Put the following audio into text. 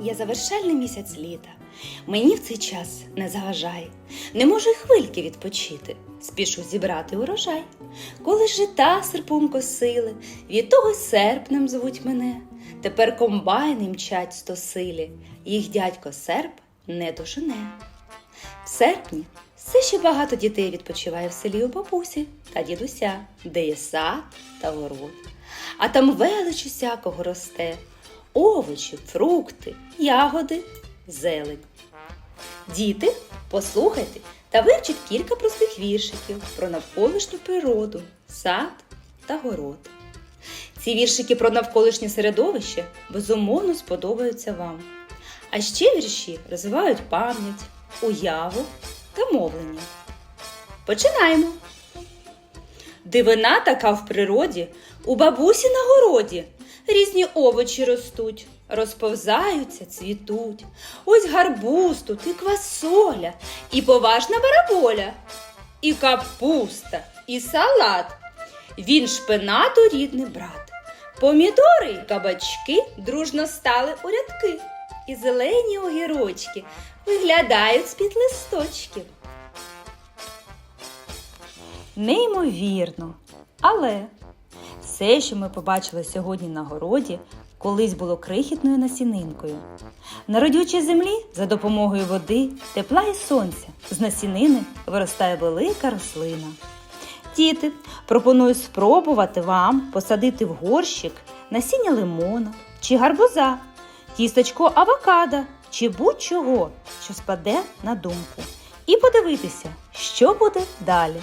я завершальний місяць літа. Мені в цей час не заважай, не можу й хвильки відпочити. Спішу зібрати урожай. Коли жита серпом косили, від того серпнем звуть мене. Тепер комбайни мчать стосилі, їх дядько серп не дожене. В серпні все ще багато дітей відпочиває в селі у бабусі та дідуся, де є сад та город. А там велич усякого росте, овочі, фрукти, ягоди, зелень. Діти, послухайте та вивчіть кілька простих віршиків про навколишню природу, сад та город. Ці віршики про навколишнє середовище безумовно сподобаються вам. А ще вірші розвивають пам'ять, уяву та мовлення. Починаємо. Дивина така в природі, у бабусі на городі. Різні овочі ростуть, розповзаються, цвітуть. Ось гарбуз тут і квасоля, і поважна бараболя, і капуста, і салат. Він шпинату рідний брат. Помідори й кабачки дружно стали у рядки, і зелені огірочки виглядають з-під листочків. Неймовірно, але все, що ми побачили сьогодні на городі, колись було крихітною насінинкою. На родючій землі за допомогою води, тепла і сонця з насінини виростає велика рослина. Діти, пропоную спробувати вам посадити в горщик насіння лимона чи гарбуза, тісточко авокадо чи будь-чого, що спаде на думку, і подивитися, що буде далі.